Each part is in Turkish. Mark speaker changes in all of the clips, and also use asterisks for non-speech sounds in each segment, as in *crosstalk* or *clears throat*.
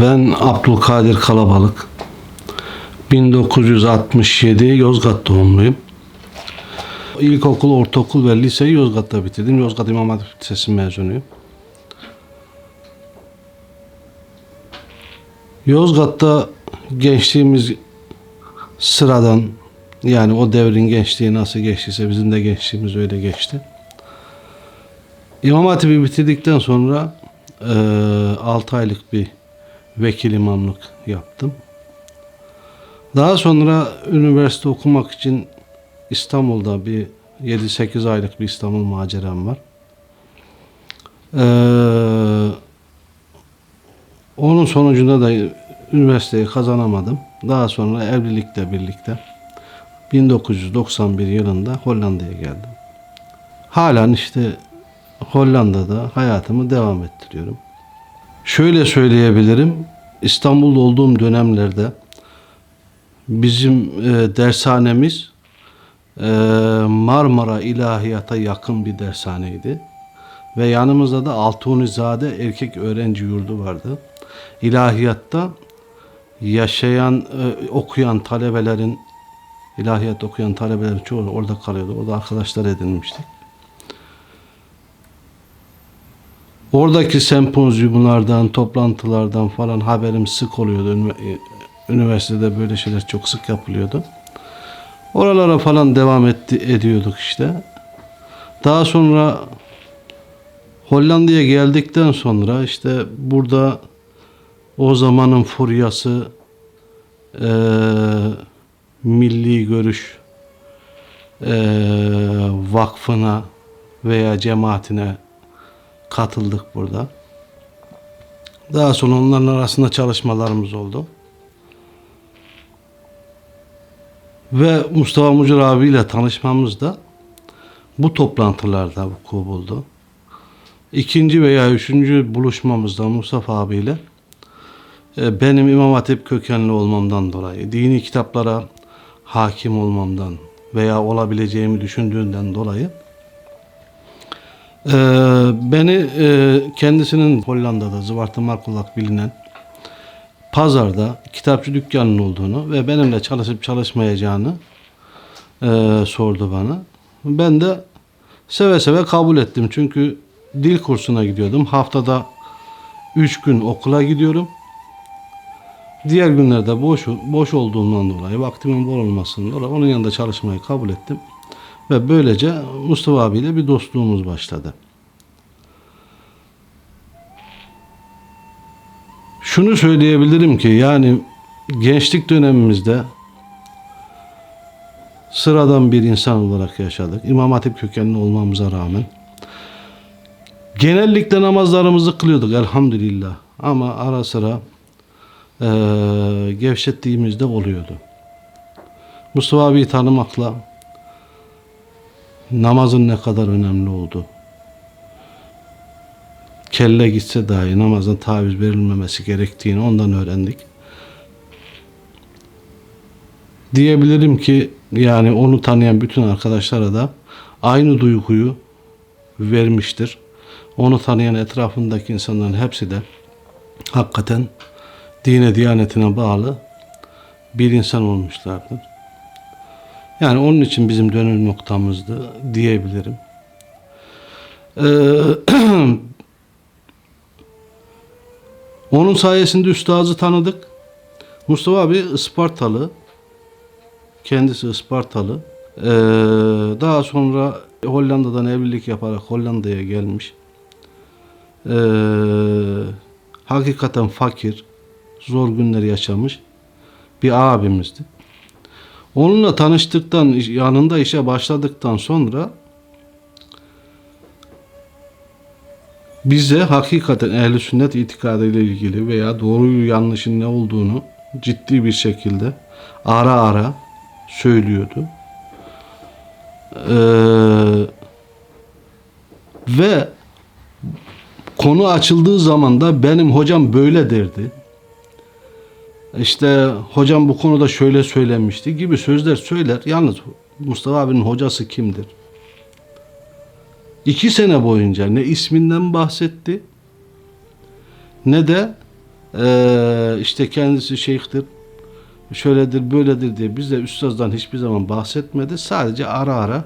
Speaker 1: Ben Abdülkadir Kalabalık. 1967 Yozgat doğumluyum. İlkokul, ortaokul ve liseyi Yozgat'ta bitirdim. Yozgat İmam Hatip Lisesi mezunuyum. Yozgat'ta gençliğimiz sıradan yani o devrin gençliği nasıl geçtiyse bizim de gençliğimiz öyle geçti. İmam Hatip'i bitirdikten sonra eee 6 aylık bir vekil imamlık yaptım. Daha sonra üniversite okumak için İstanbul'da bir 7-8 aylık bir İstanbul maceram var. Eee onun sonucunda da üniversiteyi kazanamadım. Daha sonra evlilikle birlikte 1991 yılında Hollanda'ya geldim. Halen işte Hollanda'da hayatımı devam ettiriyorum. Şöyle söyleyebilirim. İstanbul'da olduğum dönemlerde bizim e, dershanemiz e, Marmara İlahiyat'a yakın bir dershaneydi. Ve yanımızda da Altunizade erkek öğrenci yurdu vardı. İlahiyatta yaşayan, e, okuyan talebelerin, ilahiyat okuyan talebelerin çoğu orada kalıyordu. Orada arkadaşlar edinmiştik. Oradaki sempozyumlardan, toplantılardan falan haberim sık oluyordu. E, Üniversitede böyle şeyler çok sık yapılıyordu. Oralara falan devam etti, ediyorduk işte. Daha sonra Hollanda'ya geldikten sonra işte burada o zamanın furyası eee, milli görüş eee, vakfına veya cemaatine katıldık burada. Daha sonra onların arasında çalışmalarımız oldu. Ve Mustafa Mucur abiyle tanışmamız da bu toplantılarda vuku buldu. İkinci veya üçüncü buluşmamızda Mustafa abiyle e, benim İmam Hatip kökenli olmamdan dolayı, dini kitaplara hakim olmamdan veya olabileceğimi düşündüğünden dolayı e, beni e, kendisinin Hollanda'da Zıvartı Markulak bilinen pazarda kitapçı dükkanının olduğunu ve benimle çalışıp çalışmayacağını e, sordu bana. Ben de seve seve kabul ettim. Çünkü dil kursuna gidiyordum. Haftada 3 gün okula gidiyorum. Diğer günlerde boş boş olduğundan dolayı, vaktimin bol olmasından dolayı onun yanında çalışmayı kabul ettim. Ve böylece Mustafa abiyle bir dostluğumuz başladı. Şunu söyleyebilirim ki yani gençlik dönemimizde sıradan bir insan olarak yaşadık. İmam Hatip kökenli olmamıza rağmen. Genellikle namazlarımızı kılıyorduk elhamdülillah. Ama ara sıra eee gevşettiğimizde oluyordu. Mustafa abiyi tanımakla namazın ne kadar önemli oldu. Kelle gitse dahi namazın taviz verilmemesi gerektiğini ondan öğrendik. Diyebilirim ki yani onu tanıyan bütün arkadaşlara da aynı duyguyu vermiştir. Onu tanıyan etrafındaki insanların hepsi de hakikaten dine diyanetine bağlı bir insan olmuşlardır. Yani onun için bizim dönüm noktamızdı diyebilirim. Ee, *clears throat* onun sayesinde üstazı tanıdık. Mustafa abi Ispartalı. Kendisi Ispartalı. Ee, daha sonra Hollanda'dan evlilik yaparak Hollanda'ya gelmiş. Ee, hakikaten fakir, zor günler yaşamış bir abimizdi. Onunla tanıştıktan, yanında işe başladıktan sonra bize hakikaten ehli sünnet itikadı ile ilgili veya doğruyu yanlışın ne olduğunu ciddi bir şekilde ara ara söylüyordu. Ee, ve konu açıldığı zaman da benim hocam böyle derdi. İşte hocam bu konuda şöyle söylemişti gibi sözler söyler. Yalnız Mustafa abinin hocası kimdir? İki sene boyunca ne isminden bahsetti ne de Ee, işte kendisi şeyhtir. Şöyledir böyledir diye bize üstazdan hiçbir zaman bahsetmedi. Sadece ara ara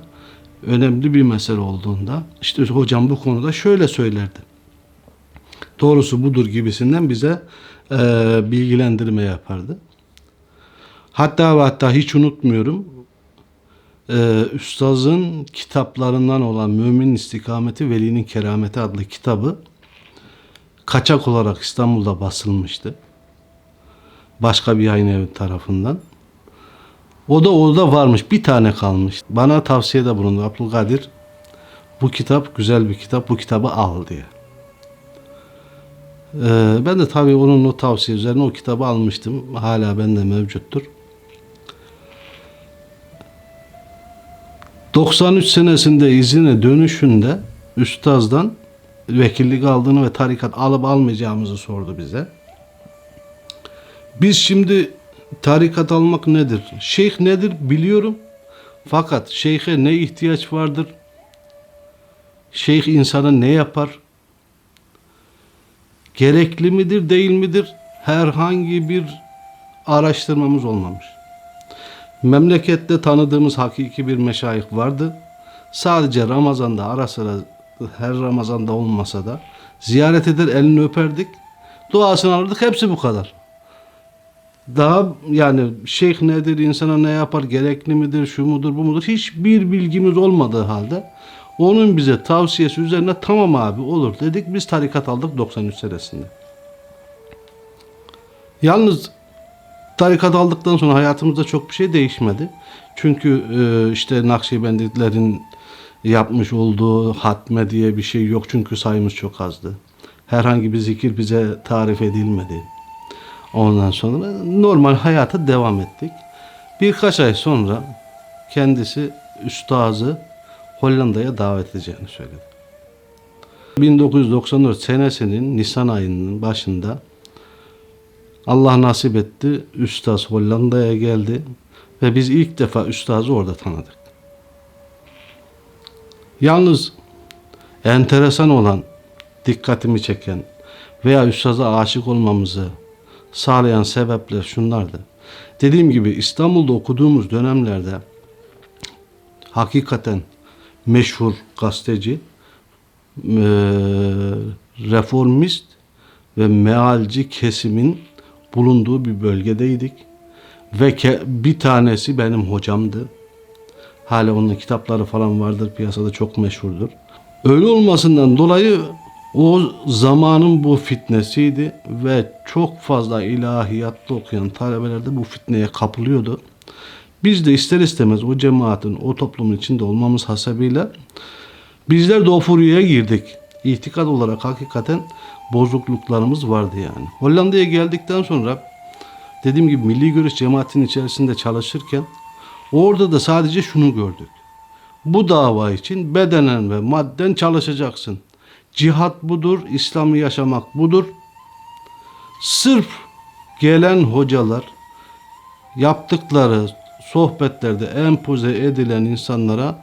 Speaker 1: önemli bir mesele olduğunda işte hocam bu konuda şöyle söylerdi. Doğrusu budur gibisinden bize e, bilgilendirme yapardı. Hatta ve hatta hiç unutmuyorum e, üstazın kitaplarından olan Mümin İstikameti Velinin Kerameti adlı kitabı kaçak olarak İstanbul'da basılmıştı. Başka bir yayın evi tarafından. O da orada varmış. Bir tane kalmış. Bana tavsiyede bulundu. Abdülkadir bu kitap güzel bir kitap. Bu kitabı al diye. Ee, ben de tabii onun o tavsiye üzerine o kitabı almıştım. Hala bende mevcuttur. 93 senesinde izine dönüşünde üstazdan vekillik aldığını ve tarikat alıp almayacağımızı sordu bize. Biz şimdi tarikat almak nedir? Şeyh nedir biliyorum. Fakat şeyhe ne ihtiyaç vardır? Şeyh insana ne yapar? Gerekli midir, değil midir? Herhangi bir araştırmamız olmamış. Memlekette tanıdığımız hakiki bir meşayih vardı. Sadece Ramazan'da ara sıra her Ramazan'da olmasa da ziyaret eder elini öperdik. Duasını alırdık. Hepsi bu kadar. Daha yani şeyh nedir, insana ne yapar, gerekli midir, şu mudur, bu mudur hiçbir bilgimiz olmadığı halde onun bize tavsiyesi üzerine tamam abi olur dedik. Biz tarikat aldık 93 senesinde. Yalnız tarikat aldıktan sonra hayatımızda çok bir şey değişmedi. Çünkü e, işte Nakşibendilerin yapmış olduğu hatme diye bir şey yok. Çünkü sayımız çok azdı. Herhangi bir zikir bize tarif edilmedi. Ondan sonra normal hayata devam ettik. Birkaç ay sonra kendisi üstazı Hollanda'ya davet edeceğini söyledi. 1994 senesinin Nisan ayının başında Allah nasip etti. Üstaz Hollanda'ya geldi ve biz ilk defa üstazı orada tanıdık. Yalnız enteresan olan, dikkatimi çeken veya üstaza aşık olmamızı sağlayan sebepler şunlardı. Dediğim gibi İstanbul'da okuduğumuz dönemlerde hakikaten meşhur gazeteci, eee, reformist ve mealci kesimin bulunduğu bir bölgedeydik. Ve bir tanesi benim hocamdı. Hala onun kitapları falan vardır piyasada çok meşhurdur. Öyle olmasından dolayı o zamanın bu fitnesiydi ve çok fazla ilahiyatta okuyan talebeler de bu fitneye kapılıyordu. Biz de ister istemez o cemaatin, o toplumun içinde olmamız hasebiyle bizler de o furyaya girdik. İtikad olarak hakikaten bozukluklarımız vardı yani. Hollanda'ya geldikten sonra dediğim gibi milli görüş cemaatinin içerisinde çalışırken orada da sadece şunu gördük. Bu dava için bedenen ve madden çalışacaksın. Cihat budur, İslam'ı yaşamak budur. Sırf gelen hocalar yaptıkları sohbetlerde empoze edilen insanlara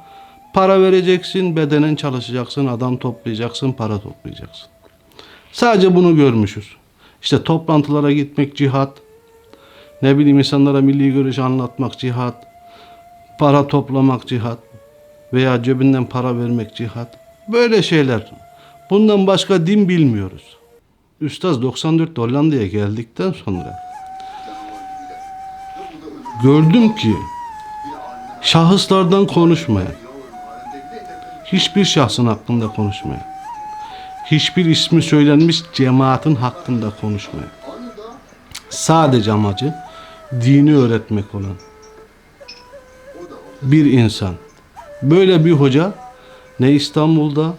Speaker 1: para vereceksin, bedenen çalışacaksın, adam toplayacaksın, para toplayacaksın. Sadece bunu görmüşüz. İşte toplantılara gitmek cihat, ne bileyim insanlara milli görüş anlatmak cihat, para toplamak cihat veya cebinden para vermek cihat. Böyle şeyler. Bundan başka din bilmiyoruz. Üstaz 94 Hollanda'ya geldikten sonra gördüm ki şahıslardan konuşmayan, hiçbir şahsın hakkında konuşmayan, hiçbir ismi söylenmiş cemaatin hakkında konuşmayan, sadece amacı dini öğretmek olan bir insan. Böyle bir hoca ne İstanbul'da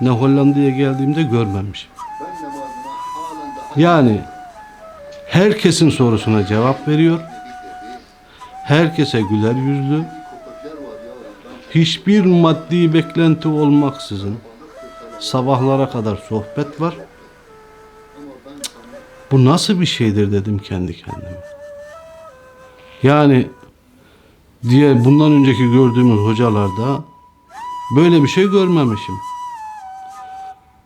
Speaker 1: ne Hollanda'ya geldiğimde görmemişim. Yani herkesin sorusuna cevap veriyor. Herkese güler yüzlü. Hiçbir maddi beklenti olmaksızın sabahlara kadar sohbet var. Bu nasıl bir şeydir dedim kendi kendime. Yani diye bundan önceki gördüğümüz hocalarda böyle bir şey görmemişim.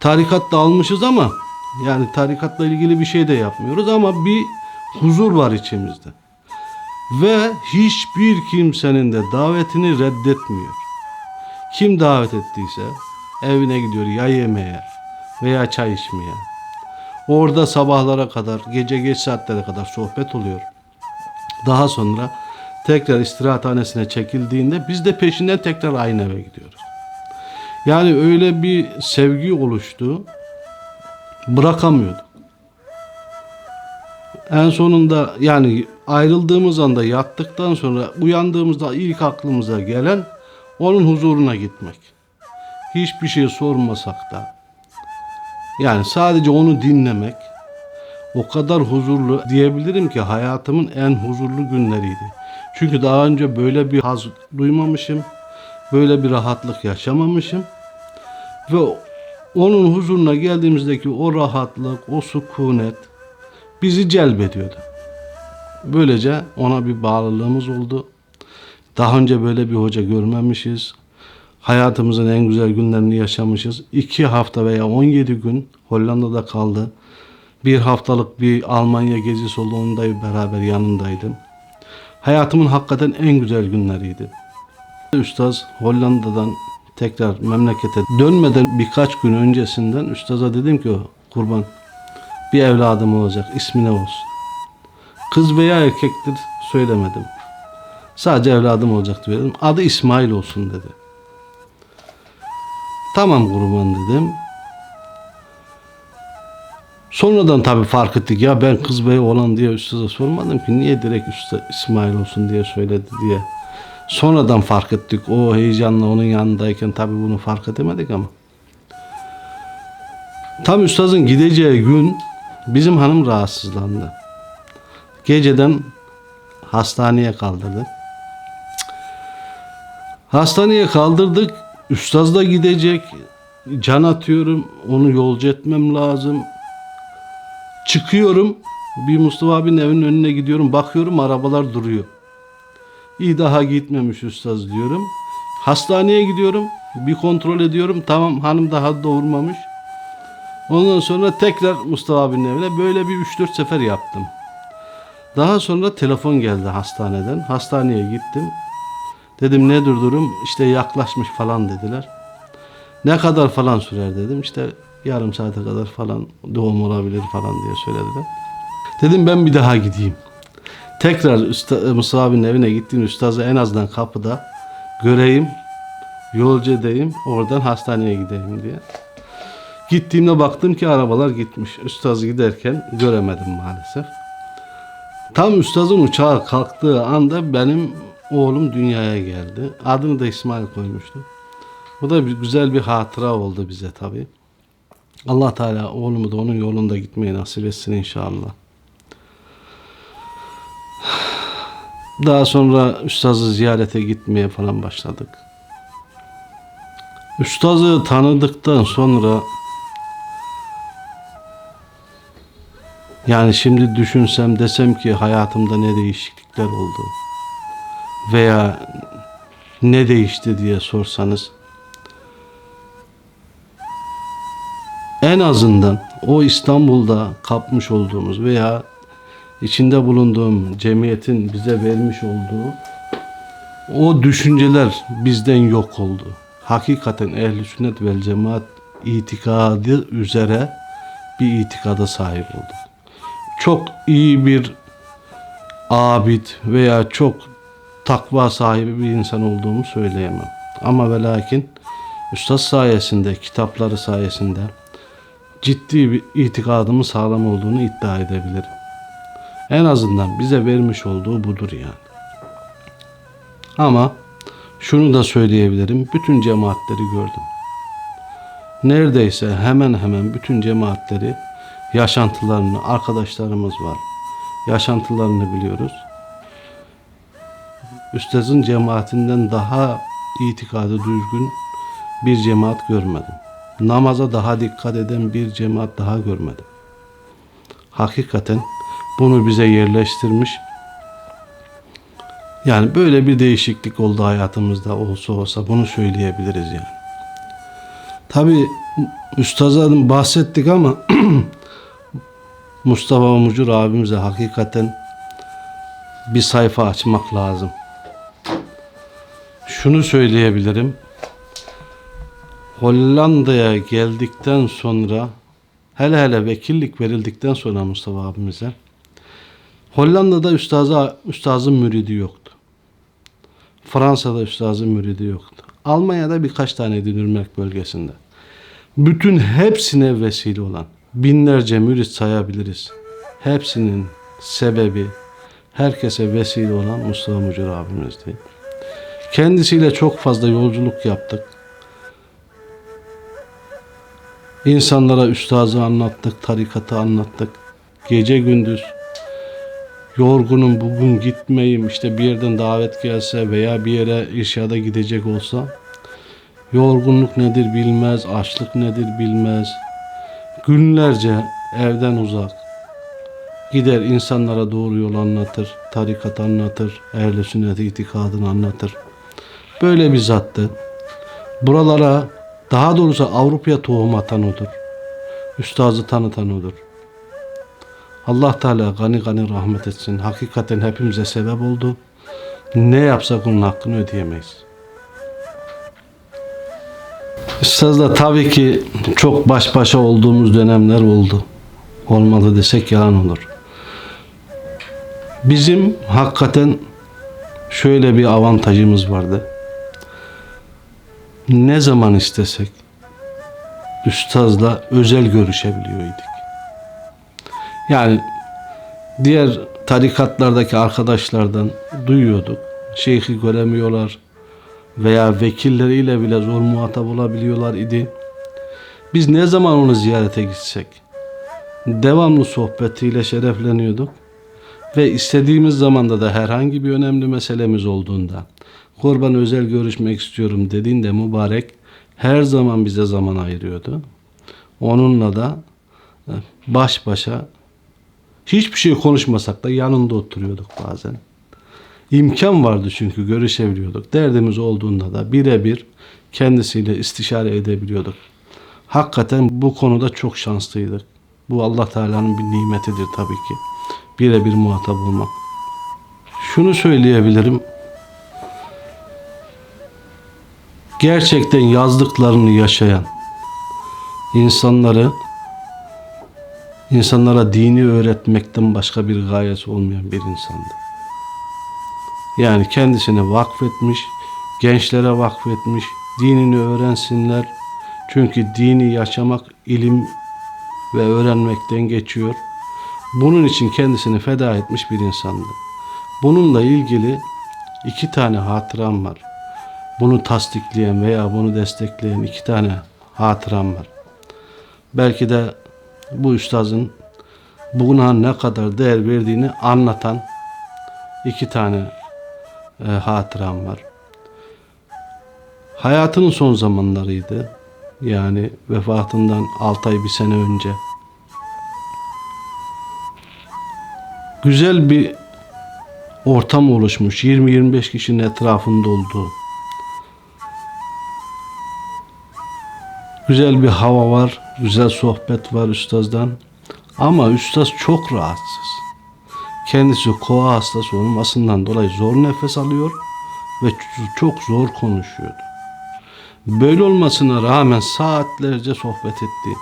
Speaker 1: Tarikat da almışız ama Yani tarikatla ilgili bir şey de yapmıyoruz ama bir huzur var içimizde. Ve hiçbir kimsenin de davetini reddetmiyor. Kim davet ettiyse evine gidiyor ya yemeğe veya çay içmeye. Orada sabahlara kadar, gece geç saatlere kadar sohbet oluyor. Daha sonra tekrar istirahathanesine çekildiğinde biz de peşinden tekrar aynı eve gidiyoruz. Yani öyle bir sevgi oluştu. Bırakamıyorduk. En sonunda yani ayrıldığımız anda yattıktan sonra uyandığımızda ilk aklımıza gelen onun huzuruna gitmek. Hiçbir şey sormasak da yani sadece onu dinlemek o kadar huzurlu diyebilirim ki hayatımın en huzurlu günleriydi. Çünkü daha önce böyle bir haz duymamışım. Böyle bir rahatlık yaşamamışım. Ve onun huzuruna geldiğimizdeki o rahatlık, o sükunet bizi celbediyordu. Böylece ona bir bağlılığımız oldu. Daha önce böyle bir hoca görmemişiz. Hayatımızın en güzel günlerini yaşamışız. İki hafta veya 17 gün Hollanda'da kaldı. Bir haftalık bir Almanya gezisi oldu. Onda beraber yanındaydım. Hayatımın hakikaten en güzel günleriydi. Üstaz Hollanda'dan tekrar memlekete dönmeden birkaç gün öncesinden Üstaz'a dedim ki kurban bir evladım olacak ismi ne olsun. Kız veya erkektir söylemedim. Sadece evladım olacak dedim. Adı İsmail olsun dedi. Tamam kurban dedim. Sonradan tabii fark ettik ya ben kız bey olan diye üstaza sormadım ki niye direkt usta İsmail olsun diye söyledi diye. Sonradan fark ettik o heyecanla onun yanındayken tabii bunu fark edemedik ama. Tam üstazın gideceği gün bizim hanım rahatsızlandı. Geceden hastaneye kaldırdık. Hastaneye kaldırdık. Üstaz da gidecek. Can atıyorum. Onu yolcu etmem lazım. Çıkıyorum. Bir Mustafa abinin evinin önüne gidiyorum. Bakıyorum arabalar duruyor. İyi daha gitmemiş üstaz diyorum. Hastaneye gidiyorum. Bir kontrol ediyorum. Tamam hanım daha doğurmamış. Ondan sonra tekrar Mustafa abinin evine böyle bir 3-4 sefer yaptım. Daha sonra telefon geldi hastaneden. Hastaneye gittim. Dedim nedir durum? İşte yaklaşmış falan dediler. Ne kadar falan sürer dedim. İşte yarım saate kadar falan doğum olabilir falan diye söylediler. Dedim ben bir daha gideyim. Tekrar usta, Musa abinin evine gittiğim ustazı en azından kapıda göreyim, yolcu edeyim, oradan hastaneye gideyim diye. Gittiğimde baktım ki arabalar gitmiş. Üstaz giderken göremedim maalesef. Tam üstazın uçağa kalktığı anda benim oğlum dünyaya geldi. Adını da İsmail koymuştu. Bu da bir, güzel bir hatıra oldu bize tabii. Allah Teala oğlumu da onun yolunda gitmeyi nasip etsin inşallah. Daha sonra üstazı ziyarete gitmeye falan başladık. Üstazı tanıdıktan sonra yani şimdi düşünsem desem ki hayatımda ne değişiklikler oldu veya ne değişti diye sorsanız en azından o İstanbul'da kapmış olduğumuz veya içinde bulunduğum cemiyetin bize vermiş olduğu o düşünceler bizden yok oldu. Hakikaten ehli sünnet vel cemaat itikadı üzere bir itikada sahip olduk. Çok iyi bir abid veya çok takva sahibi bir insan olduğumu söyleyemem. Ama ve lakin Üstad sayesinde, kitapları sayesinde ciddi bir itikadımın sağlam olduğunu iddia edebilirim. En azından bize vermiş olduğu budur yani. Ama şunu da söyleyebilirim. Bütün cemaatleri gördüm. Neredeyse hemen hemen bütün cemaatleri yaşantılarını, arkadaşlarımız var. Yaşantılarını biliyoruz. Üstazın cemaatinden daha itikadı düzgün bir cemaat görmedim. Namaza daha dikkat eden bir cemaat daha görmedim. Hakikaten bunu bize yerleştirmiş. Yani böyle bir değişiklik oldu hayatımızda olsa olsa bunu söyleyebiliriz yani. Tabi üstazdan bahsettik ama *clears throat* Mustafa Mucur abimize hakikaten bir sayfa açmak lazım. Şunu söyleyebilirim. Hollanda'ya geldikten sonra hele hele vekillik verildikten sonra Mustafa abimize Hollanda'da üstaza, üstazın müridi yoktu. Fransa'da üstazın müridi yoktu. Almanya'da birkaç taneydi Nürnberg bölgesinde. Bütün hepsine vesile olan binlerce mürit sayabiliriz. Hepsinin sebebi herkese vesile olan Mustafa Mucur abimizdi. Kendisiyle çok fazla yolculuk yaptık. İnsanlara üstazı anlattık, tarikatı anlattık. Gece gündüz yorgunum bugün gitmeyeyim işte bir yerden davet gelse veya bir yere irşada gidecek olsa yorgunluk nedir bilmez, açlık nedir bilmez. Günlerce evden uzak gider insanlara doğru yol anlatır, tarikat anlatır, ehl sünnet itikadını anlatır. Böyle bir zattı. Buralara daha doğrusu Avrupa'ya tohum atan odur. Üstazı tanıtan odur. Allah Teala gani gani rahmet etsin. Hakikaten hepimize sebep oldu. Ne yapsak onun hakkını ödeyemeyiz. Üstazla tabii ki çok baş başa olduğumuz dönemler oldu. Olmadı desek yalan olur. Bizim hakikaten şöyle bir avantajımız vardı. Ne zaman istesek üstazla özel görüşebiliyorduk. Yani diğer tarikatlardaki arkadaşlardan duyuyorduk. Şeyhi göremiyorlar veya vekilleriyle bile zor muhatap olabiliyorlar idi. Biz ne zaman onu ziyarete gitsek devamlı sohbetiyle şerefleniyorduk ve istediğimiz zamanda da herhangi bir önemli meselemiz olduğunda kurban özel görüşmek istiyorum dediğinde mübarek her zaman bize zaman ayırıyordu. Onunla da e, baş başa hiçbir şey konuşmasak da yanında oturuyorduk bazen. İmkan vardı çünkü görüşebiliyorduk. Derdimiz olduğunda da birebir kendisiyle istişare edebiliyorduk. Hakikaten bu konuda çok şanslıydık. Bu Allah Teala'nın bir nimetidir tabii ki. Birebir muhatap olmak. Şunu söyleyebilirim. Gerçekten yazdıklarını yaşayan insanları insanlara dini öğretmekten başka bir gayesi olmayan bir insandı. Yani kendisine vakfetmiş, gençlere vakfetmiş, dinini öğrensinler. Çünkü dini yaşamak ilim ve öğrenmekten geçiyor. Bunun için kendisini feda etmiş bir insandı. Bununla ilgili iki tane hatıram var. Bunu tasdikleyen veya bunu destekleyen iki tane hatıram var. Belki de bu üstazın buna ne kadar değer verdiğini anlatan iki tane e, hatıram var. Hayatının son zamanlarıydı. Yani vefatından 6 ay bir sene önce. Güzel bir ortam oluşmuş. 20-25 kişinin etrafında olduğu. Güzel bir hava var. Güzel sohbet var üstazdan. Ama üstaz çok rahatsız. Kendisi kova hastası olmasından dolayı zor nefes alıyor ve çok zor konuşuyordu. Böyle olmasına rağmen saatlerce sohbet etti.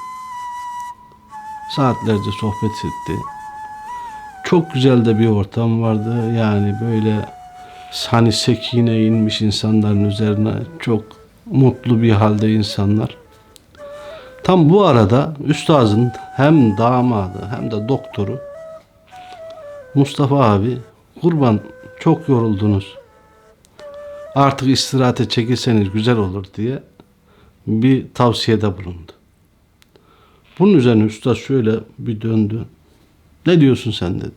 Speaker 1: Saatlerce sohbet etti. Çok güzel de bir ortam vardı. Yani böyle hani sekine inmiş insanların üzerine çok mutlu bir halde insanlar. Tam bu arada üstazın hem damadı hem de doktoru Mustafa abi kurban çok yoruldunuz. Artık istirahate çekilseniz güzel olur diye bir tavsiyede bulundu. Bunun üzerine usta şöyle bir döndü. Ne diyorsun sen dedi.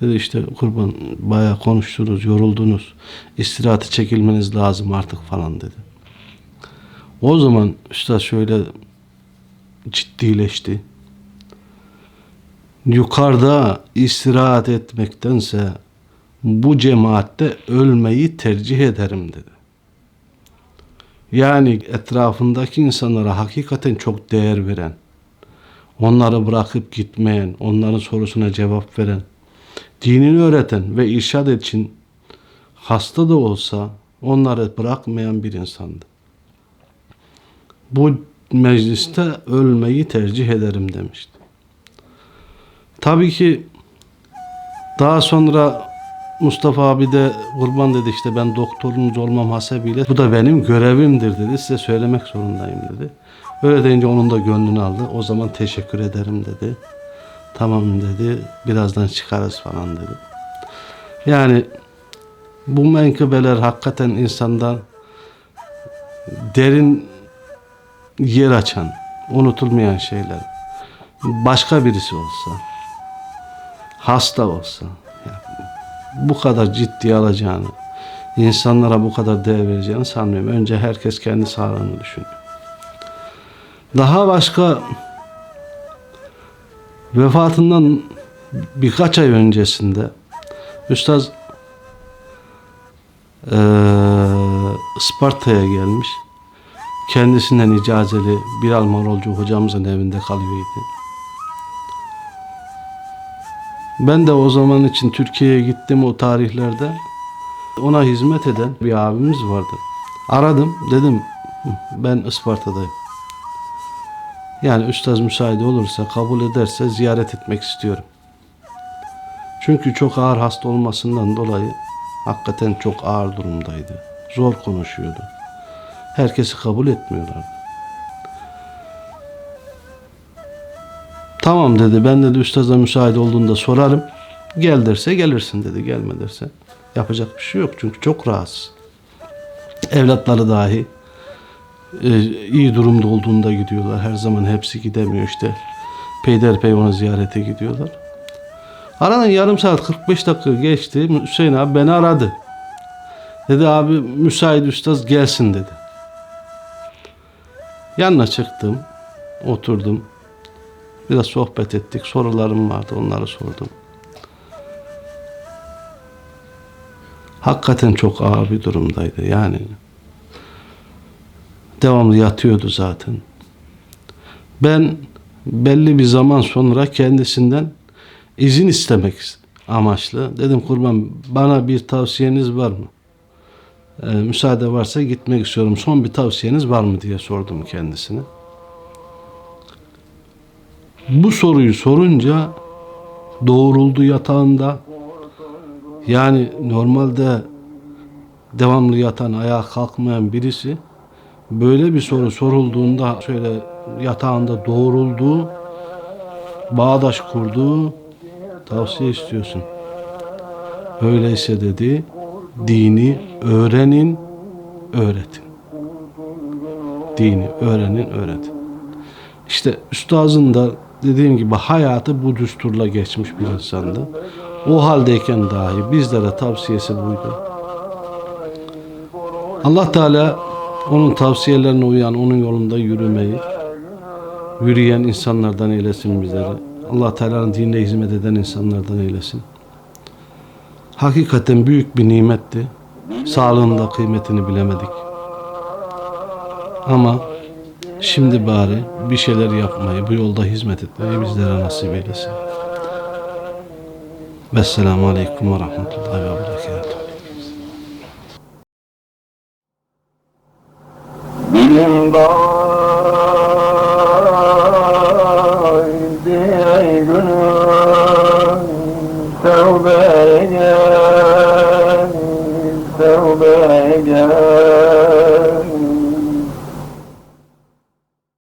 Speaker 1: Dedi işte kurban bayağı konuştunuz, yoruldunuz. İstirahate çekilmeniz lazım artık falan dedi. O zaman usta şöyle ciddileşti. Yukarıda istirahat etmektense bu cemaatte ölmeyi tercih ederim dedi. Yani etrafındaki insanlara hakikaten çok değer veren, onları bırakıp gitmeyen, onların sorusuna cevap veren, dinini öğreten ve irşad için hasta da olsa onları bırakmayan bir insandı. Bu mecliste ölmeyi tercih ederim demişti. Tabii ki daha sonra Mustafa abi de kurban dedi işte ben doktorunuz olmam hasebiyle bu da benim görevimdir dedi size söylemek zorundayım dedi. Öyle deyince onun da gönlünü aldı. O zaman teşekkür ederim dedi. Tamam dedi birazdan çıkarız falan dedi. Yani bu menkıbeler hakikaten insandan derin yer açan, unutulmayan şeyler. Başka birisi olsa, hasta olsa, bu kadar ciddiye alacağını, insanlara bu kadar değer vereceğini sanmıyorum. Önce herkes kendi sağlığını düşünüyor. Daha başka vefatından birkaç ay öncesinde Üstaz eee Isparta'ya gelmiş. Kendisinden icazeli bir Almanolcu hocamızın evinde kalıyordu. Ben de o zaman için Türkiye'ye gittim o tarihlerde. Ona hizmet eden bir abimiz vardı. Aradım dedim ben Isparta'dayım. Yani üstaz müsaade olursa kabul ederse ziyaret etmek istiyorum. Çünkü çok ağır hasta olmasından dolayı hakikaten çok ağır durumdaydı. Zor konuşuyordu. Herkesi kabul etmiyorlardı. Tamam dedi. Ben dedi üstaza müsait olduğunda sorarım. Gel derse gelirsin dedi. Gelme derse yapacak bir şey yok. Çünkü çok rahatsız. Evlatları dahi e, iyi durumda olduğunda gidiyorlar. Her zaman hepsi gidemiyor işte. Peyderpey onu ziyarete gidiyorlar. Aradan yarım saat 45 dakika geçti. Hüseyin abi beni aradı. Dedi abi müsait üstaz gelsin dedi. Yanına çıktım. Oturdum. Biraz sohbet ettik. Sorularım vardı. Onları sordum. Hakikaten çok ağır bir durumdaydı. Yani devamlı yatıyordu zaten. Ben belli bir zaman sonra kendisinden izin istemek amaçlı. Dedim kurban bana bir tavsiyeniz var mı? Ee, müsaade varsa gitmek istiyorum. Son bir tavsiyeniz var mı diye sordum kendisine. Bu soruyu sorunca doğruldu yatağında. Yani normalde devamlı yatan, ayağa kalkmayan birisi böyle bir soru sorulduğunda şöyle yatağında doğruldu, bağdaş kurdu, tavsiye istiyorsun. Öyleyse dedi, dini öğrenin, öğretin. Dini öğrenin, öğretin. İşte üstazın da dediğim gibi hayatı bu düsturla geçmiş bir insandı. O haldeyken dahi bizlere tavsiyesi buydu. Allah Teala onun tavsiyelerine uyan, onun yolunda yürümeyi, yürüyen insanlardan eylesin bizleri. Allah Teala'nın dinine hizmet eden insanlardan eylesin. Hakikaten büyük bir nimetti. Sağlığın da kıymetini bilemedik. Ama şimdi bari bir şeyler yapmayı, bu yolda hizmet etmeyi bizlere nasip eylesin. Vesselamu Aleyküm ve Rahmetullahi ve Berekatuhu.
Speaker 2: Bilim